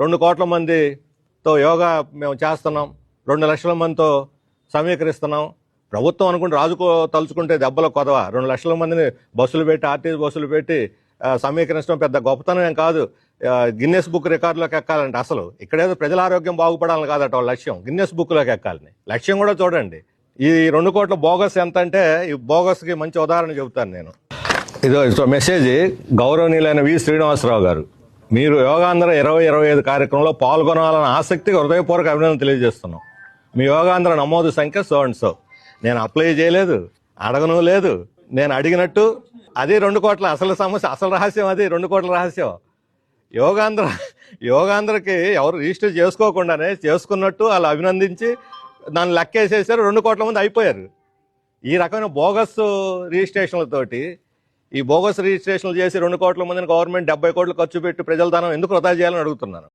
రెండు కోట్ల మందితో యోగా మేము చేస్తున్నాం. రెండు లక్షల మందితో సమీకరిస్తున్నాం. ప్రభుత్వం అనుకుంటే రాజుకో తలుచుకుంటే దెబ్బలు కొదవ. రెండు లక్షల మందిని బస్సులు పెట్టి ఆర్టీసీ బస్సులు పెట్టి సమీకరించడం పెద్ద గొప్పతనం ఏం కాదు. గిన్నెస్ బుక్ రికార్డులోకి ఎక్కాలంటే అసలు ఇక్కడేదో ప్రజల ఆరోగ్యం బాగుపడాలని కాదట వాళ్ళ లక్ష్యం. గిన్నెస్ బుక్లోకి ఎక్కాలని. లక్ష్యం కూడా చూడండి. ఈ రెండు కోట్ల బోగస్ ఎంత అంటే ఈ బోగస్కి మంచి ఉదాహరణ చెబుతాను నేను. ఇదో ఇదో మెసేజ్ గౌరవనీయులైన వి. శ్రీనివాసరావు గారు. మీరు యోగాంధ్ర ఇరవై ఇరవై ఐదు కార్యక్రమంలో పాల్గొనాలని ఆసక్తిగా హృదయపూర్వక అభినందన తెలియజేస్తున్నాం. మీ యోగాంధ్ర నమోదు సంఖ్య సో అండ్ సో. నేను అప్లై చేయలేదు అడగను లేదు నేను అడిగినట్టు అది రెండు కోట్ల అసలు సమస్య అసలు రహస్యం అది రెండు కోట్ల రహస్యం. యోగాంధ్ర యోగాంధ్రకి ఎవరు రిజిస్టర్ చేసుకోకుండానే చేసుకున్నట్టు వాళ్ళు అభినందించి దాన్ని లెక్కేసేసారు రెండు కోట్ల మంది అయిపోయారు. ఈ రకమైన బోగస్ రిజిస్ట్రేషన్లతోటి ఈ బోగస్ రిజిస్ట్రేషన్లు చేసి రెండు కోట్ల మందిని గవర్నమెంట్ డెబ్బై కోట్లు ఖర్చు పెట్టి ప్రజల ధనం ఎందుకు వృధా చేయాలని అడుగుతున్నాను.